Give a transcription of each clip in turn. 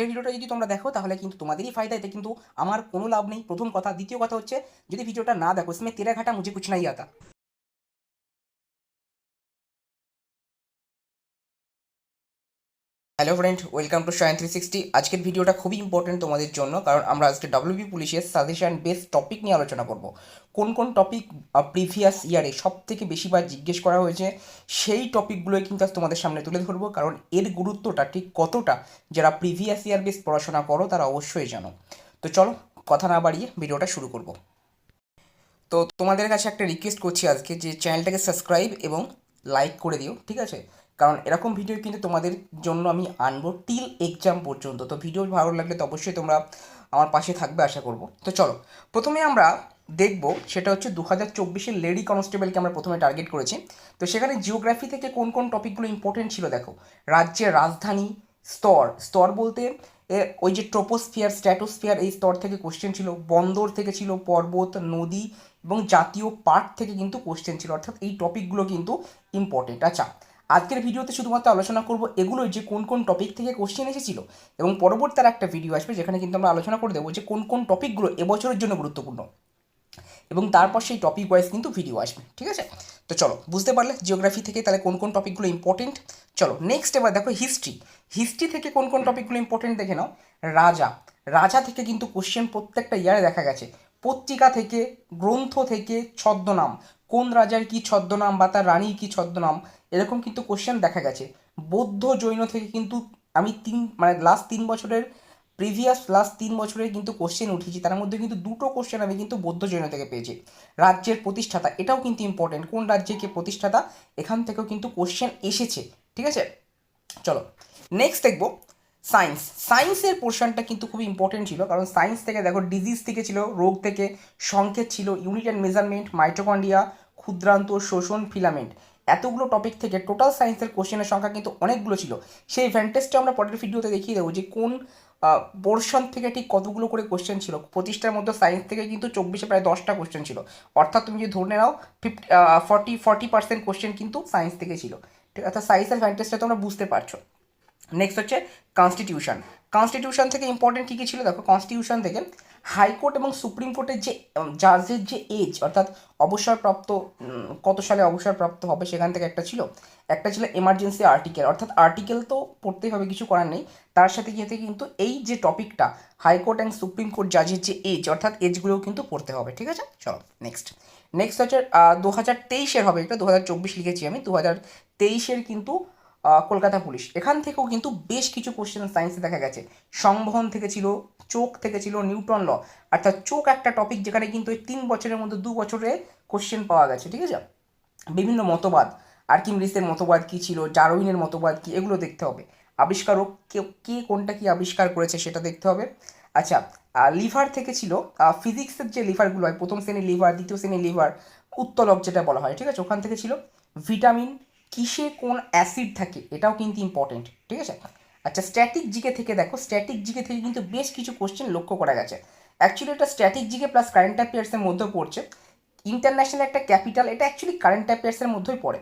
এই ভিডিওটা যদি তোমরা দেখো, তাহলে কিন্তু তোমাদেরই ফায়দা, এতে কিন্তু আমার কোনো লাভ নেই। প্রথম কথা। দ্বিতীয় কথা হচ্ছে, যদি ভিডিওটা না দেখো ইসমে তেরা ঘাটা মুঝে কুছ নাই আতা। Hello friend welcome to Shayan three sixty আজকের ভিডিওটা খুবই ইম্পর্টেন্ট তোমাদের জন্য, কারণ আমরা আজকে ডাব্লিউবি পুলিশের সাজেশন বেস টপিক নিয়ে আলোচনা করব। কোন কোন টপিক প্রিভিয়াস ইয়ারে সব থেকে বেশিবার জিজ্ঞেস করা হয়েছে, সেই টপিকগুলোই কিন্তু আজ তোমাদের সামনে তুলে ধরবো, কারণ এর গুরুত্বটা ঠিক কতটা, যারা প্রিভিয়াস ইয়ার বেস পড়াশোনা করো, তারা অবশ্যই জানো। তো চলো, কথা না বাড়িয়ে ভিডিওটা শুরু করব। তো তোমাদের কাছে একটা রিকোয়েস্ট করছি আজকে, যে চ্যানেলটাকে সাবস্ক্রাইব এবং লাইক করে দিও, ঠিক আছে? কারণ এরকম ভিডিও কিন্তু তোমাদের জন্য আমি আনব টিল এক্সাম পর্যন্ত। তো ভিডিও ভালো লাগলে তো অবশ্যই তোমরা আমার পাশে থাকবে আশা করব। তো চলো, প্রথমে আমরা দেখব সেটা হচ্ছে দু হাজার চব্বিশের লেডি কনস্টেবলকে আমরা প্রথমে টার্গেট করেছি। তো সেখানে জিওগ্রাফি থেকে কোন কোন টপিকগুলো ইম্পর্টেন্ট ছিল দেখো। রাজ্যের রাজধানী, স্তর। স্তর বলতে ওই যে ট্রোপোস্ফিয়ার স্ট্র্যাটোস্ফিয়ার এই স্তর থেকে কোশ্চেন ছিল। বন্দর থেকে ছিল, পর্বত, নদী এবং জাতীয় পার্ক থেকে কিন্তু কোশ্চেন ছিল। অর্থাৎ এই টপিকগুলো কিন্তু ইম্পর্টেন্ট আচ্ছা আজকের ভিডিওতে শুধুমাত্র আলোচনা করব এগুলো যে কোন কোন টপিক থেকে কোশ্চেন এসেছিল এবং পরবর্তী আর একটা ভিডিও আসবে যেখানে কিন্তু আমরা আলোচনা করে দেবো যে কোন কোন টপিকগুলো এবছরের জন্য গুরুত্বপূর্ণ। এবং তারপর সেই টপিক ওয়াইজ কিন্তু ভিডিও আসবে, ঠিক আছে? তো চলো, বুঝতে পারলে জিওগ্রাফি থেকে তাহলে কোন কোন টপিকগুলো ইম্পর্টেন্ট চলো নেক্সট এবার দেখো হিস্ট্রি হিস্ট্রি থেকে কোন কোন টপিকগুলো ইম্পর্টেন্ট দেখে নাও। রাজা। রাজা থেকে কিন্তু কোশ্চেন প্রত্যেকটা ইয়ারে দেখা গেছে। পত্রিকা থেকে, গ্রন্থ থেকে ছদ্মনাম। কোন রাজার কি ছদ্মনাম বা তার রানীর কি ছদ্মনাম? এরকম কিন্তু কোশ্চেন দেখা গেছে। বৌদ্ধ জৈন থেকে কিন্তু আমি তিন মানে লাস্ট তিন বছরের প্রিভিয়াস লাস্ট তিন বছরের কিন্তু কোশ্চেন উঠেছি। তার মধ্যে কিন্তু দুটো কোশ্চেন আমি কিন্তু বৌদ্ধ জৈন থেকে পেয়েছি। রাজ্যের প্রতিষ্ঠাতা, এটাও কিন্তু ইম্পর্টেন্ট কোন রাজ্যের কে প্রতিষ্ঠাতা, এখান থেকেও কিন্তু কোশ্চেন এসেছে। ঠিক আছে? চলো নেক্সট দেখব। সায়েন্স সায়েন্সের পোর্শনটা কিন্তু খুব ইম্পর্টেন্ট ছিল। কারণ সায়েন্স থেকে দেখো ডিজিজ থেকে ছিল, রোগ থেকে সংকেত ছিল ইউনিট অ্যান্ড মেজারমেন্ট মাইটোকন্ডিয়া ক্ষুদ্রান্ত, শোষণ ফিলামেন্ট এতগুলো টপিক থেকে টোটাল সায়েন্সের কোশ্চেনের সংখ্যা কিন্তু অনেকগুলো ছিল। সেই ভ্যান্টেজটা আমরা পরের ভিডিওতে দেখিয়ে দেবো যে কোন পোর্শন থেকে ঠিক কতগুলো করে কোশ্চেন ছিল। পঁচিশটার মধ্যে সায়েন্স থেকে কিন্তু চব্বিশে প্রায় দশটা কোশ্চেন ছিল। অর্থাৎ তুমি যদি ধরে নাও fifty forty forty percent question কিন্তু সায়েন্স থেকে ছিল। ঠিক আছে? সায়েন্সের ভ্যান্টেজটা তোমরা বুঝতে পারছ। নেক্সট হচ্ছে কনস্টিটিউশন কনস্টিটিউশন থেকে ইম্পর্টেন্ট কী কী ছিল? দেখো কনস্টিটিউশন থেকে হাইকোর্ট এবং সুপ্রিম কোর্টের যে জাজের যে এজ অর্থাৎ অবসরপ্রাপ্ত কত সালে অবসরপ্রাপ্ত হবে সেখান থেকে একটা ছিল। একটা ছিল এমার্জেন্সি আর্টিকেল অর্থাৎ আর্টিকেল তো পড়তেই হবে, কিছু করার নেই। তার সাথে গিয়ে কিন্তু এই যে টপিকটা high court and supreme court জাজের যে এজ অর্থাৎ এজগুলোও কিন্তু পড়তে হবে, ঠিক আছে? চলো নেক্সট নেক্সট হচ্ছে দু হাজার তেইশের হবে, এটা দু হাজার চব্বিশ লিখেছি আমি। দু হাজার তেইশের কিন্তু কলকাতা পুলিশ। এখান থেকেও কিন্তু বেশ কিছু কোশ্চেন সায়েন্সে দেখা গেছে। সংবহন থেকে ছিল, চোখ থেকে ছিল নিউটন ল। অর্থাৎ চোখ একটা টপিক যেখানে কিন্তু এই তিন বছরের মধ্যে, দু বছরে কোশ্চেন পাওয়া গেছে, ঠিক আছে? বিভিন্ন মতবাদ। আর আর্কিমিডিসের মতবাদ কী ছিল? ডারউইনের মতবাদ কী? এগুলো দেখতে হবে। আবিষ্কারক কে কে কোনটা কি আবিষ্কার করেছে সেটা দেখতে হবে। আচ্ছা লিভার থেকে ছিল ফিজিক্সের যে লিভারগুলো হয়, প্রথম শ্রেণির লিভার, দ্বিতীয় শ্রেণির লিভার, উত্তলক যেটা বলা হয়, ঠিক আছে? ওখান থেকে ছিল ভিটামিন কিসে কোন অ্যাসিড থাকে এটাও কিন্তু ইম্পর্টেন্ট ঠিক আছে? আচ্ছা স্ট্যাটিক জিকে থেকে দেখো স্ট্যাটিক জিকে থেকে কিন্তু বেশ কিছু কোশ্চেন লক্ষ্য করা গেছে। অ্যাকচুয়ালি এটা স্ট্যাটিক জিকে প্লাস কারেন্ট অ্যাফেয়ার্সের মধ্যে পড়ছে। ইন্টারন্যাশনাল একটা ক্যাপিটাল এটা অ্যাকচুয়ালি কারেন্ট অ্যাফেয়ার্সের মধ্যেই পড়ে।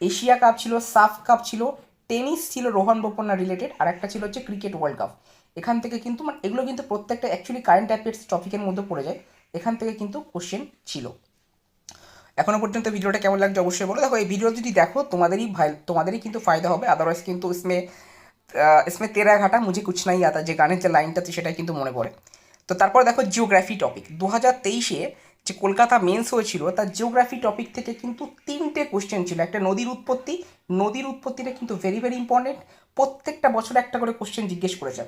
এশিয়া কাপ ছিল সাফ কাপ ছিল টেনিস ছিল রোহন বোপন্না রিলেটেড আর একটা ছিল হচ্ছে ক্রিকেট ওয়ার্ল্ড কাপ এখান থেকে কিন্তু মানে এগুলো কিন্তু প্রত্যেকটা অ্যাকচুয়ালি কারেন্ট অ্যাফেয়ার্স টপিকের মধ্যে পড়ে যায়। এখান থেকে কিন্তু কোশ্চেন ছিল। এখনও পর্যন্ত ভিডিওটা কেমন লাগছে অবশ্যই বলো। দেখো, এই ভিডিও যদি দেখো, তোমাদেরই ভাই, তোমাদেরই কিন্তু ফায়দা হবে। আদারওয়াইজ কিন্তু ইসমে ইসমে তেরা ঘাটা মুঝে কুছ নাই আতা, যে গানের যে লাইনটা সেটাই কিন্তু মনে পড়ে। তো তারপর দেখো জিওগ্রাফি টপিক দু হাজার তেইশে যে কলকাতা মেন্স হয়েছিল, তার জিওগ্রাফি টপিক থেকে কিন্তু তিনটে কোশ্চেন ছিল। একটা নদীর উৎপত্তি, নদীর উৎপত্তিটা কিন্তু ভেরি ভেরি ইম্পর্টেন্ট প্রত্যেকটা বছর একটা করে কোশ্চেন জিজ্ঞেস করেছে।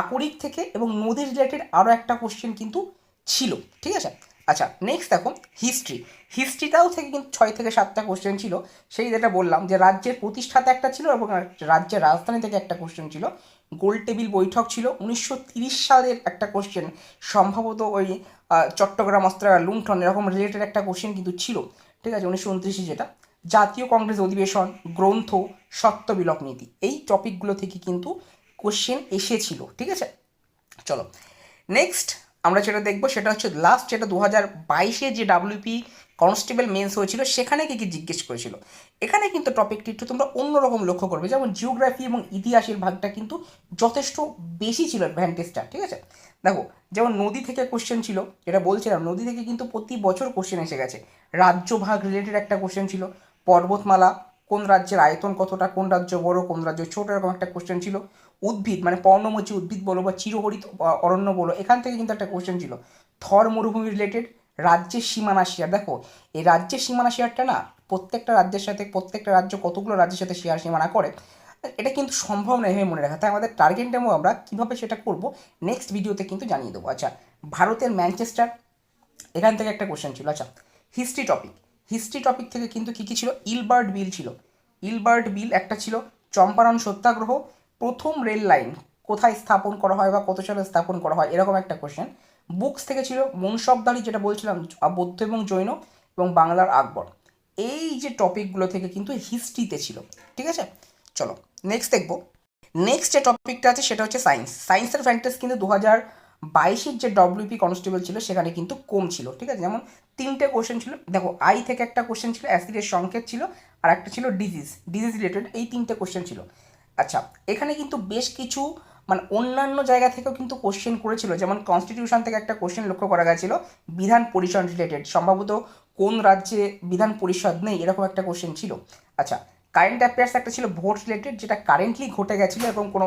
আকরিক থেকে এবং নদী রিলেটেড আরও একটা কোশ্চেন কিন্তু ছিল। ঠিক আছে? আচ্ছা নেক্সট দেখো হিস্ট্রি হিস্ট্রিটাও থেকে কিন্তু ছয় থেকে সাতটা কোশ্চেন ছিল। সেই যেটা বললাম যে, রাজ্যের প্রতিষ্ঠাতা একটা ছিল এবং রাজ্যের রাজধানী থেকে একটা কোশ্চেন ছিল। গোল টেবিল বৈঠক ছিল। উনিশশো সালের একটা কোশ্চেন সম্ভবত ওই চট্টগ্রাম, অস্ত্রাগার, লুণ্ঠন, এরকম রিলেটেড একটা কোশ্চেন কিন্তু ছিল। ঠিক আছে, উনিশশো উনত্রিশে যেটা। জাতীয় কংগ্রেস অধিবেশন, গ্রন্থ, সত্য বিলোপ নীতি। এই টপিকগুলো থেকে কিন্তু কোশ্চেন এসেছিল। ঠিক আছে? চলো। নেক্সট আমরা যেটা দেখব সেটা হচ্ছে লাস্ট যেটা দু হাজার বাইশে যে ডাব্লিউপি কনস্টেবল মেন্স হয়েছিল, সেখানে কি কি জিজ্ঞেস করেছিল? এখানে কিন্তু টপিকটি একটু তোমরা অন্যরকম লক্ষ্য করবে। যেমন জিওগ্রাফি এবং ইতিহাসের ভাগটা কিন্তু যথেষ্ট বেশি ছিল অ্যাডভান্টেজটা ঠিক আছে? দেখো, যেমন নদী থেকে কোশ্চেন ছিল, যেটা বলছিলাম, নদী থেকে কিন্তু প্রতি বছর কোশ্চেন এসে গেছে। রাজ্য ভাগ রিলেটেড একটা কোশ্চেন ছিল, পর্বতমালা কোন রাজ্যের আয়তন কতটা, কোন রাজ্য বড়, কোন রাজ্য ছোট, এরকম একটা কোশ্চেন ছিল। উদ্ভিদ মানে পর্ণমোচী উদ্ভিদ বলো বা চিরহরিত অরণ্য বলো, এখান থেকে কিন্তু একটা কোশ্চেন ছিল। থর মরুভূমি রিলেটেড রাজ্যের সীমানা শেয়ার দেখো, এই রাজ্যের সীমানা শেয়ারটা না, প্রত্যেকটা রাজ্যের সাথে, প্রত্যেকটা রাজ্য কতগুলো রাজ্যের সাথে শেয়ার সীমানা করে, এটা কিন্তু সম্ভব নয় মনে রাখা। তাই আমাদের টার্গেট ডেমো আমরা কীভাবে সেটা করব নেক্সট ভিডিওতে কিন্তু জানিয়ে দেবো। আচ্ছা ভারতের ম্যানচেস্টার এখান থেকে একটা কোশ্চেন ছিল। আচ্ছা হিস্ট্রি টপিক হিস্ট্রি টপিক থেকে কিন্তু কী কী ছিল? ইলবার্ট বিল ছিল। ইলবার্ট বিল একটা ছিল চম্পারণ সত্যাগ্রহ, প্রথম রেল লাইন। কোথায় স্থাপন করা হয় বা কত সালে স্থাপন করা হয়? এরকম একটা কোশ্চেন বুকস থেকে ছিল মনসবদারি, যেটা বলছিলাম, বৌদ্ধ এবং জৈন এবং বাংলার আকবর। এই যে টপিকগুলো থেকে কিন্তু হিস্ট্রিতে ছিল। ঠিক আছে? চলো নেক্সট দেখব। নেক্সট যে টপিকটা আছে, সেটা হচ্ছে সায়েন্স সায়েন্সের ফ্যান্টাস কিন্তু দু হাজার বাইশের যে ডব্লিউপি কনস্টেবল ছিল, সেখানে কিন্তু কম ছিল। ঠিক আছে? যেমন তিনটে কোশ্চেন ছিল। দেখো আই থেকে একটা কোশ্চেন ছিল অ্যাসিডের সংকেত ছিল, আর একটা ছিল ডিজিজ ডিজিজ রিলেটেড এই তিনটে কোশ্চেন ছিল। আচ্ছা এখানে কিন্তু বেশ কিছু মানে অন্যান্য জায়গা থেকেও কিন্তু কোশ্চেন করেছিল। যেমন কনস্টিটিউশন থেকে একটা কোশ্চেন লক্ষ্য করা গেছিল, বিধান পরিষদ রিলেটেড সম্ভবত কোন রাজ্যে বিধান পরিষদ নেই, এরকম একটা কোশ্চেন ছিল। আচ্ছা কারেন্ট অ্যাফেয়ার্স একটা ছিল ভোট রিলেটেড যেটা কারেন্টলি ঘটে গেছিল এবং কোনো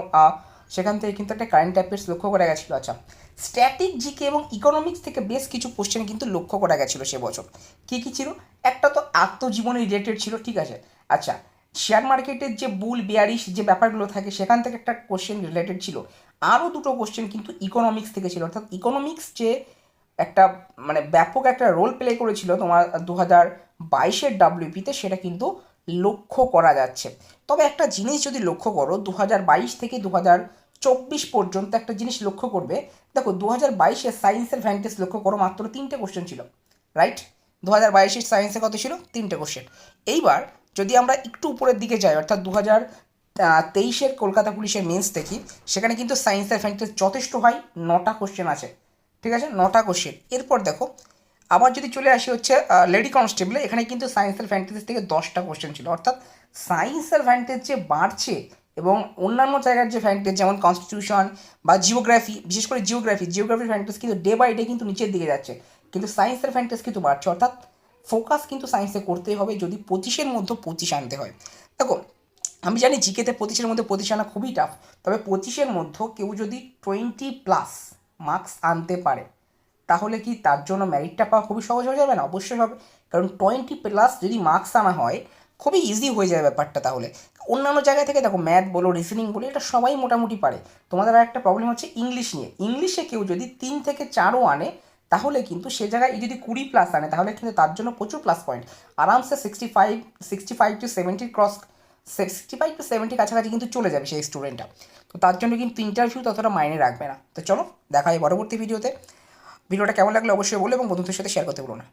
সেখান থেকে কিন্তু একটা কারেন্ট অ্যাফেয়ার্স লক্ষ্য করা গেছিল আচ্ছা। স্ট্যাটিক জিকে এবং ইকোনমিক্স থেকে বেশ কিছু কোশ্চেন কিন্তু লক্ষ্য করা গেছিল সে বছর। কী কী ছিল? একটা তো আত্মজীবনী রিলেটেড ছিল, ঠিক আছে। আচ্ছা শেয়ার মার্কেটের যে বুল বেয়ারিশ যে ব্যাপারগুলো থাকে, সেখান থেকে একটা কোশ্চেন রিলেটেড ছিল। আরও দুটো কোশ্চেন কিন্তু ইকোনমিক্স থেকে ছিল। অর্থাৎ ইকোনমিক্স যে একটা মানে ব্যাপক একটা রোল প্লে করেছিল তোমার দু হাজার বাইশের ডাব্লিউপিতে সেটা কিন্তু লক্ষ্য করা যাচ্ছে। তবে একটা জিনিস যদি লক্ষ্য করো দু হাজার বাইশ থেকে দু হাজার চব্বিশ পর্যন্ত একটা জিনিস লক্ষ্য করবে। দেখো দু হাজার বাইশে সায়েন্সের ভ্যান্টেজ লক্ষ্য করো, মাত্র তিনটে কোশ্চেন ছিল রাইট দু হাজার বাইশের সায়েন্সে কত ছিল? তিনটে কোশ্চেন এইবার যদি আমরা একটু উপরের দিকে যাই, অর্থাৎ দু হাজার তেইশের কলকাতা পুলিশের মেন্স দেখি, সেখানে কিন্তু সায়েন্সের ভ্যান্টেজ যথেষ্ট হয় নটা কোশ্চেন আছে, ঠিক আছে? নটা কোশ্চেন এরপর দেখো, আবার যদি চলে আসি হচ্ছে লেডি কনস্টেবলে এখানে কিন্তু সায়েন্সের ভ্যান্টেজ থেকে দশটা কোশ্চেন ছিল, অর্থাৎ সায়েন্সের ভ্যান্টেজ যে বাড়ছে এবং অন্যান্য জায়গার যে ভ্যান্টেজ যেমন কনস্টিটিউশন বা জিওগ্রাফি বিশেষ করে জিওগ্রাফি জিওগ্রাফির ভ্যান্টেজ কিন্তু ডে বাই ডে কিন্তু নিচের দিকে যাচ্ছে। কিন্তু সায়েন্সের ভ্যান্টেজ কিন্তু বাড়ছে, অর্থাৎ ফোকাস কিন্তু সায়েন্সে করতেই হবে যদি পঁচিশের মধ্যে পঁচিশ আনতে হয়। দেখো, আমি জানি জিকেতে পঁচিশের মধ্যে পঁচিশ আনা খুবই টাফ তবে পঁচিশের মধ্যে কেউ যদি টোয়েন্টি প্লাস মার্কস আনতে পারে, তাহলে কি তার জন্য ম্যারিটটা পাওয়া খুবই সহজ হয়ে যাবে না? অবশ্যই হবে। কারণ টোয়েন্টি প্লাস যদি মার্কস আনা হয় খুবই ইজি হয়ে যায় ব্যাপারটা তাহলে। অন্যান্য জায়গা থেকে দেখো ম্যাথ বলো রিজনিং বলো, এটা সবাই মোটামুটি পারে। তোমাদের আর একটা প্রবলেম হচ্ছে ইংলিশ নিয়ে। ইংলিশে কেউ যদি তিন থেকে চারও আনে, তাহলে কিন্তু সে জায়গায় যদি কুড়ি প্লাস আনে, তাহলে কিন্তু তার জন্য প্রচুর প্লাস পয়েন্ট আরামসে sixty five sixty five to seventy cross sixty five to seventy কাছাকাছি কিন্তু চলে যাবে সেই স্টুডেন্টটা তো তার জন্য কিন্তু ইন্টারভিউ ততটা মাইনে রাখবে না। তো চলো, দেখা হয় পরবর্তী ভিডিওতে ভিডিওটা কেমন লাগল অবশ্যই বলো এবং বন্ধুদের সাথে শেয়ার করতে বলো না।